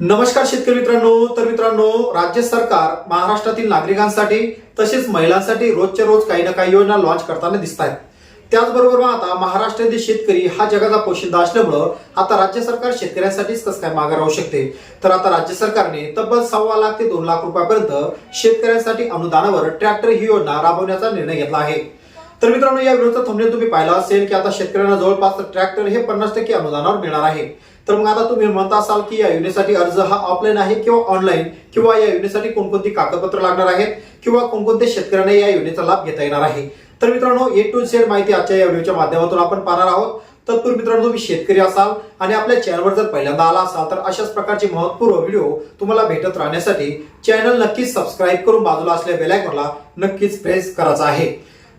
नमस्कार शेतकरी मित्रांनो तर मित्रांनो राज्य सरकार महाराष्ट्रातील नागरिकांसाठी तसेच महिलांसाठी रोजच्या रोज काही ना काही योजना लॉन्च करताना दिसत आहेत त्याचबरोबर आता महाराष्ट्रातील शेतकरी हा जगाचा पोशिंदा असल्यामुळं आता राज्य सरकार शेतकऱ्यांसाठीच कसं काय मागे राहू शकते? तर आता राज्य सरकारने तब्बल सव्वा लाख ते दोन लाख रुपयापर्यंत शेतकऱ्यांसाठी अनुदानावर ट्रॅक्टर ही योजना राबवण्याचा निर्णय घेतला आहे. तर मित्रांनो या व्हिडिओचा थंबनेल तुम्ही पाहिला असेल की आता शेतकऱ्यांना जवळपास ट्रॅक्टर हे पन्नास टक्के अनुदानावर मिळणार आहे. तर मग आता तुम्ही म्हणता असाल की या योजनेसाठी अर्ज हा ऑफलाईन आहे किंवा ऑनलाईन किंवा या योजनेसाठी कोणकोणती कागदपत्र लागणार आहेत किंवा कोणकोणत्या शेतकऱ्यांना या योजनेचा लाभ घेता येणार आहे. तर मित्रांनो ए टू झेड माहिती आजच्या या व्हिडिओच्या माध्यमातून आपण पाहणार आहोत. तत्पूर्वी मित्रांनो तुम्ही शेतकरी असाल आणि आपल्या चॅनलवर जर पहिल्यांदा आला असाल तर अशाच प्रकारचे महत्त्वपूर्ण व्हिडिओ तुम्हाला भेटत राहण्यासाठी चॅनल नक्कीच सबस्क्राईब करून बाजूला असलेल्या बेलायकॉनला नक्कीच प्रेस करायचा आहे.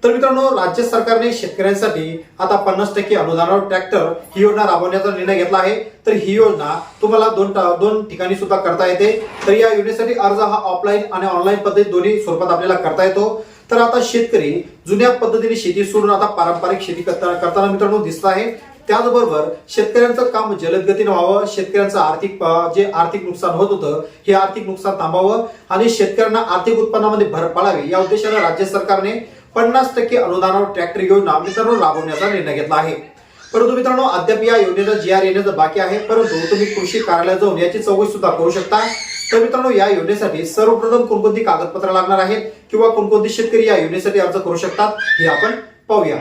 तर मित्रांनो राज्य सरकारने शेतकऱ्यांसाठी आता पन्नास टक्के अनुदानावर ट्रॅक्टर ही योजना राबवण्याचा निर्णय घेतला आहे. तर ही योजना तुम्हाला दोन दोन ठिकाणी सुद्धा करता येते. तर या योजनेसाठी अर्ज हा ऑफलाईन आणि ऑनलाईन पद्धती दोन्ही स्वरूपात आपल्याला करता येतो. तर आता शेतकरी जुन्या पद्धतीने शेती सोडून आता पारंपरिक शेती करताना मित्रांनो दिसत आहे. त्याचबरोबर शेतकऱ्यांचं काम जलद गतीने व्हावं शेतकऱ्यांचं आर्थिक जे आर्थिक नुकसान होत होतं हे आर्थिक नुकसान थांबावं आणि शेतकऱ्यांना आर्थिक उत्पन्नामध्ये भर पाडावी या उद्देशाने राज्य सरकारने पन्नास टक्के अनुदानावर ट्रॅक्टर योजना मित्रांनो राबवण्याचा निर्णय घेतला आहे. परंतु मित्रांनो अद्याप या योजनेचा जी आर येण्याचं बाकी आहे परंतु तुम्ही कृषी कार्यालयात जाऊन याची चौकशी सुद्धा करू शकता. तर मित्रांनो या योजनेसाठी सर्वप्रथम कोणकोणती कागदपत्र लागणार आहेत किंवा कोणकोणते शेतकरी या योजनेसाठी अर्ज करू शकतात हे आपण पाहूया.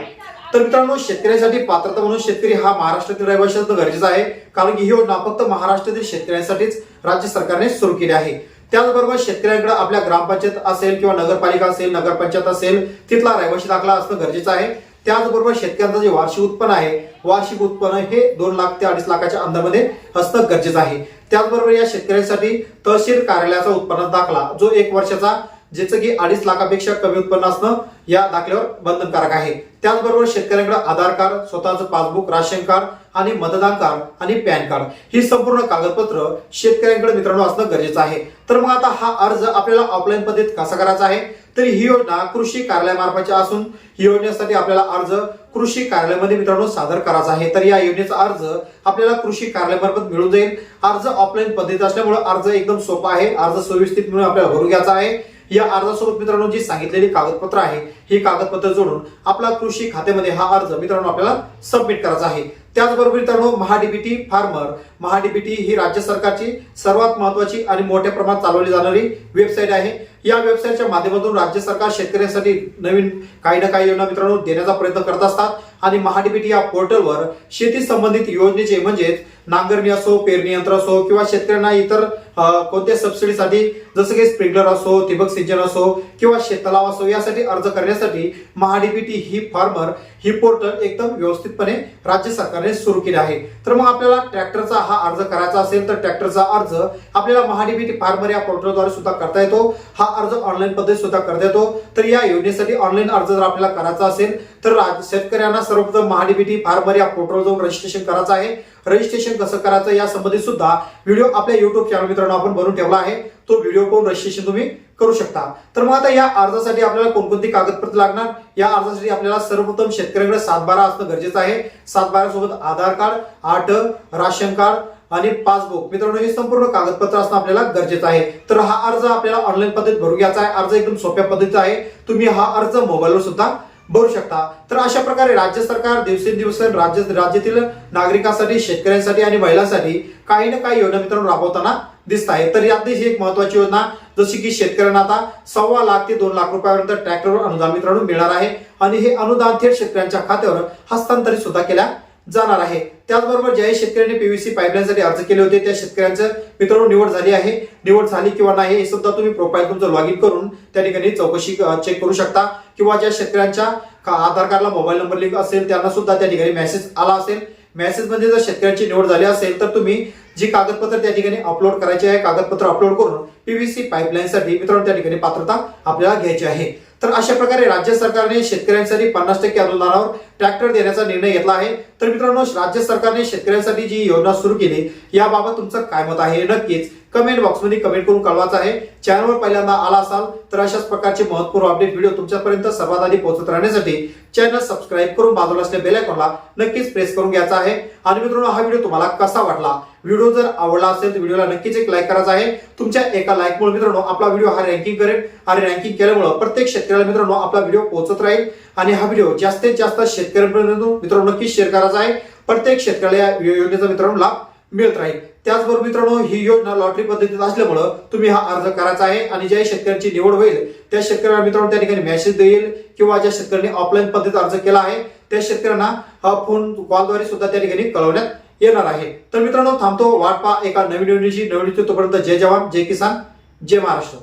तर मित्रांनो शेतकऱ्यांसाठी पात्रता म्हणून शेतकरी हा महाराष्ट्रातील रहिवासी असणं गरजेचं आहे कारण की ही योजना फक्त महाराष्ट्रातील शेतकऱ्यांसाठीच राज्य सरकारने सुरू केली आहे. त्याचबरोबर शेतकऱ्यांकडे आपल्या ग्रामपंचायत असेल किंवा नगरपालिका असेल नगरपंचायत असेल तिथला रहिवासी दाखला असणं गरजेचं आहे. त्याचबरोबर शेतकऱ्यांचं जे वार्षिक उत्पन्न आहे वार्षिक उत्पन्न हे दोन लाख ते अडीच लाखाच्या अंदामध्ये असणं गरजेचं आहे. त्याचबरोबर या शेतकऱ्यांसाठी तहसील कार्यालयाचा उत्पन्न दाखला जो एक वर्षाचा ज्याचं की अडीच लाखापेक्षा कमी उत्पन्न असणं या दाखल्यावर बंधनकारक आहे. त्याचबरोबर शेतकऱ्यांकडे आधार कार्ड स्वतःचं पासबुक राशन कार्ड आणि मतदान कार्ड आणि पॅन कार्ड ही संपूर्ण कागदपत्र शेतकऱ्यांकडे मित्रांनो असणं गरजेचं आहे. तर मग आता हा अर्ज आपल्याला ऑफलाईन पद्धतीत कसा करायचा आहे? तर ही योजना कृषी कार्यालयामार्फतची असून ही योजनेसाठी आपल्याला अर्ज कृषी कार्यालयामध्ये मित्रांनो सादर करायचा आहे. तर या योजनेचा अर्ज आपल्याला कृषी कार्यालयामार्फत मिळून जाईल. अर्ज ऑफलाईन पद्धतीत असल्यामुळे अर्ज एकदम सोपा आहे. अर्ज सुव्यवस्थित म्हणून आपल्याला भरून घ्यायचा आहे. या अर्जासोबत मित्रांनो जी सांगितलेली कागदपत्र आहे ही कागदपत्र जोडून आपला कृषी खात्यामध्ये हा अर्ज मित्रांनो आपल्याला सबमिट करायचा आहे. त्याचबरोबर मित्रांनो महाडीबीटी फार्मर. महाडीबीटी ही राज्य सरकारची सर्वात महत्वाची आणि मोठ्या प्रमाणात चालवली जाणारी वेबसाईट आहे. या वेबसाईटच्या माध्यमातून राज्य सरकार शेतकऱ्यांसाठी नवीन काही ना काही योजना मित्रांनो देण्याचा प्रयत्न करत असतात. आणि महाडीबीटी या पोर्टलवर शेती संबंधित योजनेचे म्हणजेच नांगरणी असो पेरणी यंत्र असो किंवा शेतकऱ्यांना इतर कोणत्या सबसिडीसाठी जसं की स्प्रिंकलर असो ठिबक सिंचन असो किंवा शेततलाव असो यासाठी अर्ज करण्यासाठी महाडीबीटी ही फार्मर ही पोर्टल एकदम व्यवस्थितपणे राज्य सरकारने सुरू केले आहे. तर मग आपल्याला ट्रॅक्टरचा हा अर्ज करायचा असेल तर ट्रॅक्टरचा अर्ज आपल्याला महाडीबीटी फार्मर या पोर्टलद्वारे सुद्धा करता येतो. हा अर्ज ऑनलाईन पद्धतीत सुद्धा करता येतो. तर या योजनेसाठी ऑनलाईन अर्ज जर आपल्याला करायचा असेल तर शेतकऱ्यांना सर्वप्रथम महाडीबीटी फार्मर या पोर्टलवर जाऊन रजिस्ट्रेशन करायचं आहे. रजिस्ट्रेशन कसं करायचं या संबंधित सुद्धा व्हिडिओ आपल्या युट्यूब चॅनल मित्रांनो आपण बनवून ठेवला आहे. तो व्हिडिओ पाहून रजिस्ट्रेशन तुम्ही करू शकता. तर मग आता या अर्जासाठी आपल्याला कोणकोणती कागदपत्र लागणार? या अर्जासाठी आपल्याला सर्वप्रथम शेतकऱ्यांकडे सातबारा असणं गरजेचं आहे. सातबारा सोबत आधार कार्ड आठ राशन कार्ड आणि पासबुक. मित्रांनो हे संपूर्ण कागदपत्र असणं आपल्याला गरजेचं आहे. तर हा अर्ज आपल्याला ऑनलाईन पद्धतीत भरून घ्यायचा आहे. अर्ज एकदम सोप्या पद्धतीचा आहे. तुम्ही हा अर्ज मोबाईलवर सुद्धा भरू शकता. तर अशा प्रकारे राज्य सरकार दिवसेंदिवस राज्य राज्यातील नागरिकांसाठी शेतकऱ्यांसाठी आणि महिलांसाठी काही ना काही योजना मित्रांनो राबवताना दिसत आहे. तर यातली ही एक महत्वाची योजना जशी की शेतकऱ्यांना आता सव्वा लाख ते दोन लाख रुपयापर्यंत ट्रॅक्टरवर अनुदान मित्रांनो मिळणार आहे. आणि हे अनुदान थेट शेतकऱ्यांच्या खात्यावर हस्तांतरित सुद्धा केल्या जाणार आहे. त्याचबरोबर ज्याही शेतकऱ्यांनी पीव्हीसी पाईपलाईनसाठी अर्ज केले होते त्या शेतकऱ्यांचं मित्रांनो निवड झाली आहे. निवड झाली किंवा नाही हे सुद्धा तुम्ही प्रोफाईल तुमचं लॉग इन करून त्या ठिकाणी चौकशी चेक करू शकता. किंवा ज्या शेतकऱ्यांच्या का- आधार कार्डला मोबाईल नंबर लिंक असेल त्यांना सुद्धा त्या ठिकाणी मेसेज आला असेल. मेसेजमध्ये जर शेतकऱ्यांची निवड झाली असेल तर तुम्ही जी कागदपत्र त्या ठिकाणी अपलोड करायची आहे कागदपत्र अपलोड करून पीव्हीसी पाईपलाईनसाठी मित्रांनो त्या ठिकाणी पात्रता आपल्याला घ्यायची आहे. तर अशा प्रकारे राज्य सरकारने शेतकऱ्यांसाठी पन्नास टक्के अनुदानावर ट्रॅक्टर देण्याचा निर्णय घेतला आहे. तर मित्रांनो राज्य सरकारने शेतकऱ्यांसाठी जी योजना सुरू केली याबाबत तुमचं काय मत आहे? नक्कीच कमेंट बॉक्समध्ये कमेंट करून कळवायचं आहे. चॅनलवर पहिल्यांदा आला असाल तर अशाच प्रकारचे महत्त्वपूर्ण अपडेट व्हिडिओ तुमच्यापर्यंत सर्वात आधी पोहोचत राहण्यासाठी चॅनल सबस्क्राईब करून बाजूला असलेल्या बेल आयकॉनला नक्कीच प्रेस करून घ्यायचा आहे. आणि मित्रांनो हा व्हिडिओ तुम्हाला कसा वाटला? व्हिडिओ जर आवडला असेल तर व्हिडिओला नक्कीच एक लाईक करायचा आहे. तुमच्या एका लाईकमुळे मित्रांनो आपला व्हिडिओ हा रँकिंग करेल. आणि रँकिंग केल्यामुळे प्रत्येक शेतकऱ्याला मित्रांनो आपला व्हिडिओ पोहोचत राहील. आणि हा व्हिडिओ जास्तीत जास्त शेतकऱ्यांपर्यंत मित्रांनो नक्कीच शेअर करायचा आहे. प्रत्येक शेतकऱ्याला या योजनेचा मित्रांनो लाभ मिळत राहील. त्याचबरोबर मित्रांनो ही योजना लॉटरी पद्धतीत असल्यामुळं तुम्ही हा अर्ज करायचा आहे आणि ज्या शेतकऱ्यांची निवड होईल त्या शेतकऱ्यांना मित्रांनो त्या ठिकाणी मेसेज देईल किंवा ज्या शेतकऱ्यांनी ऑफलाईन पद्धतीत अर्ज केला आहे त्या शेतकऱ्यांना हा फोन कॉलद्वारे सुद्धा त्या ठिकाणी कळवण्यात येणार आहे. तर मित्रांनो थांबतो. वाट पा एका नवीन योजनेची. नवीन तोपर्यंत जय जवान जय किसान जय महाराष्ट्र.